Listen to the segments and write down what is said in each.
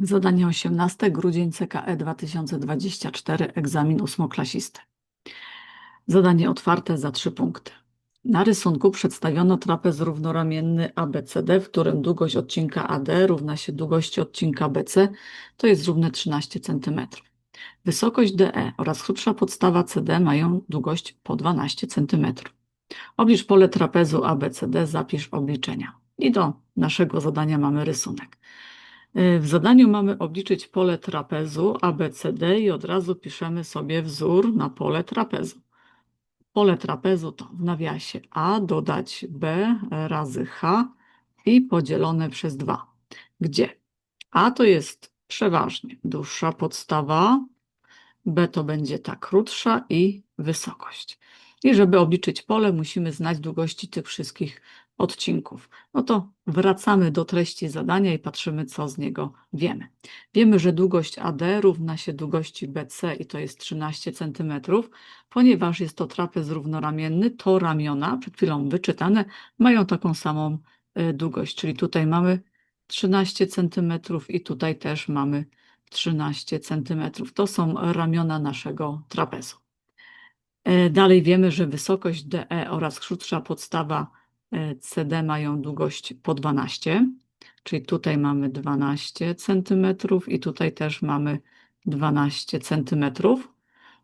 Zadanie 18, grudzień CKE 2024, egzamin ósmoklasisty. Zadanie otwarte za trzy punkty. Na rysunku przedstawiono trapez równoramienny ABCD, w którym długość odcinka AD równa się długości odcinka BC, to jest równe 13 cm. Wysokość DE oraz krótsza podstawa CD mają długość po 12 cm. Oblicz pole trapezu ABCD, zapisz obliczenia. I do naszego zadania mamy rysunek. Y, W zadaniu mamy obliczyć pole trapezu ABCD i od razu piszemy sobie wzór na pole trapezu. Pole trapezu to w nawiasie A dodać B razy H i podzielone przez 2. Gdzie? A to jest przeważnie dłuższa podstawa, B to będzie ta krótsza i wysokość. I żeby obliczyć pole, musimy znać długości tych wszystkich odcinków. No to wracamy do treści zadania i patrzymy, co z niego wiemy. Wiemy, że długość AD równa się długości BC i to jest 13 cm. Ponieważ jest to trapez równoramienny, to ramiona, przed chwilą wyczytane, mają taką samą e, długość, czyli tutaj mamy 13 cm i tutaj też mamy 13 cm. To są ramiona naszego trapezu. E, Dalej wiemy, że wysokość DE oraz krótsza podstawa CD mają długość po 12, czyli tutaj mamy 12 cm i tutaj też mamy 12 cm.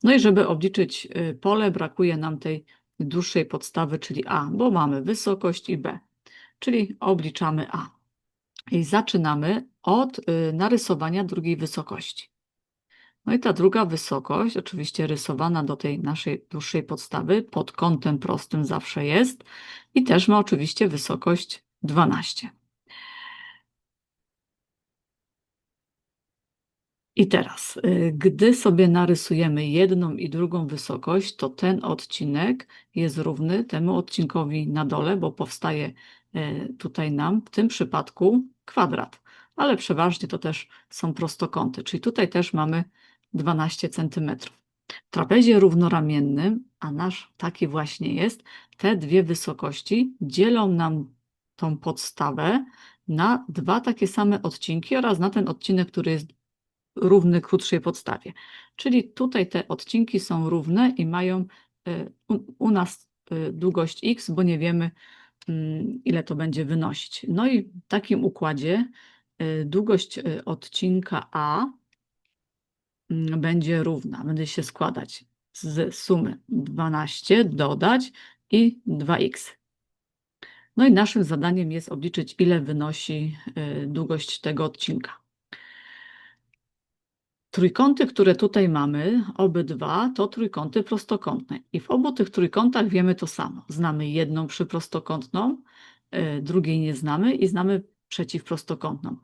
No i żeby obliczyć y, pole, brakuje nam tej dłuższej podstawy, czyli A, bo mamy wysokość i B, czyli obliczamy A. I zaczynamy od y, narysowania drugiej wysokości. No i ta druga wysokość, oczywiście rysowana do tej naszej dłuższej podstawy, pod kątem prostym zawsze jest. I też ma oczywiście wysokość 12. I teraz, y, gdy sobie narysujemy jedną i drugą wysokość, to ten odcinek jest równy temu odcinkowi na dole, bo powstaje y, tutaj nam w tym przypadku kwadrat, ale przeważnie to też są prostokąty, czyli tutaj też mamy 12 cm. W trapezie równoramiennym, a nasz taki właśnie jest, te dwie wysokości dzielą nam tą podstawę na dwa takie same odcinki oraz na ten odcinek, który jest równy krótszej podstawie. Czyli tutaj te odcinki są równe i mają y, u, nas y, długość x, bo nie wiemy, mm, ile to będzie wynosić. No i w takim układzie y, długość odcinka A będzie równa, będzie się składać z sumy 12, dodać i 2x. No i naszym zadaniem jest obliczyć, ile wynosi długość tego odcinka. Trójkąty, które tutaj mamy, obydwa, to trójkąty prostokątne. I w obu tych trójkątach wiemy to samo. Znamy jedną przyprostokątną, y, drugiej nie znamy i znamy przeciwprostokątną.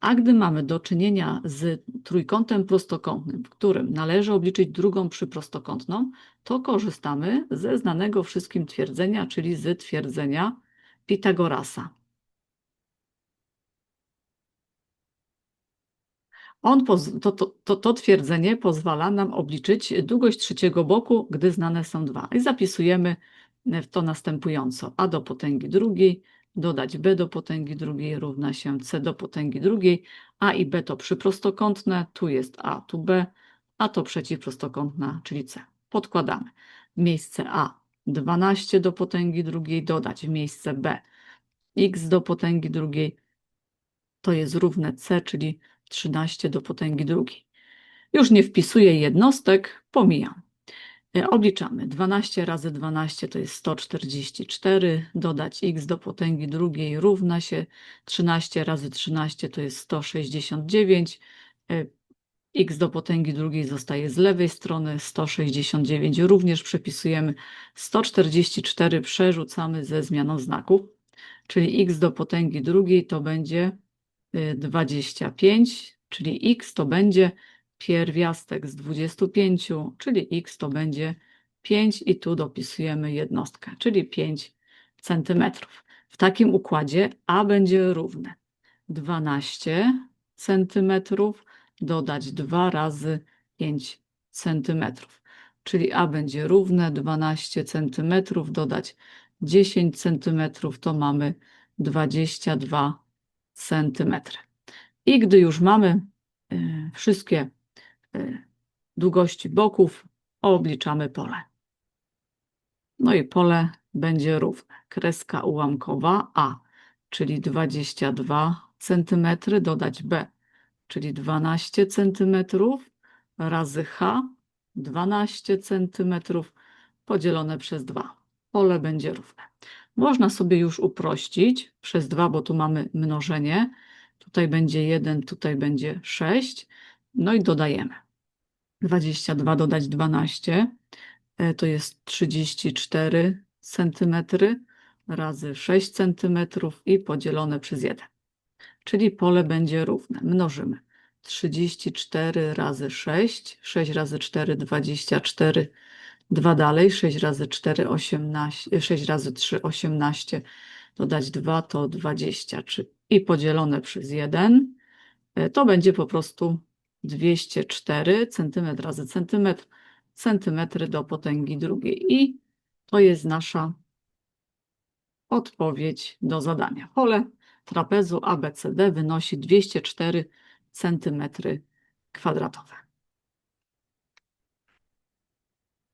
A gdy mamy do czynienia z trójkątem prostokątnym, w którym należy obliczyć drugą przyprostokątną, to korzystamy ze znanego wszystkim twierdzenia, czyli z twierdzenia Pitagorasa. On to, to, to, twierdzenie pozwala nam obliczyć długość trzeciego boku, gdy znane są dwa. I zapisujemy to następująco. a do potęgi drugiej dodać b do potęgi drugiej równa się c do potęgi drugiej. a i b to przyprostokątne, tu jest a, tu b, a to przeciwprostokątna, czyli c. Podkładamy. W miejsce a 12 do potęgi drugiej dodać w miejsce b x do potęgi drugiej to jest równe c, czyli 13 do potęgi drugiej. Już nie wpisuję jednostek, pomijam. E, Obliczamy. 12 razy 12 to jest 144, dodać x do potęgi drugiej równa się 13 razy 13 to jest 169, e, x do potęgi drugiej zostaje z lewej strony, 169 również przepisujemy, 144 przerzucamy ze zmianą znaków, czyli x do potęgi drugiej to będzie 25, czyli x to będzie pierwiastek z 25, czyli x to będzie 5 i tu dopisujemy jednostkę, czyli 5 centymetrów. W takim układzie a będzie równe 12 centymetrów dodać 2 razy 5 centymetrów, czyli a będzie równe 12 centymetrów dodać 10 centymetrów, to mamy 22 centymetry. I gdy już mamy y, wszystkie długości boków, obliczamy pole. No i pole będzie równe. Kreska ułamkowa A, czyli 22 cm, dodać B, czyli 12 cm, razy H, 12 cm, podzielone przez 2. Pole będzie równe. Można sobie już uprościć przez 2, bo tu mamy mnożenie. Tutaj będzie 1, tutaj będzie 6. No i dodajemy. 22 dodać 12 e, to jest 34 cm razy 6 cm i podzielone przez 1. Czyli pole będzie równe. Mnożymy. 34 razy 6, 6 razy 4, 24, 2 dalej, 6 razy 4, 18, 6 razy 3, 18, dodać 2 to 23 i podzielone przez 1, e, to będzie po prostu 204 cm razy centymetr, centymetry do potęgi drugiej. I to jest nasza odpowiedź do zadania. Pole trapezu ABCD wynosi 204 cm kwadratowe.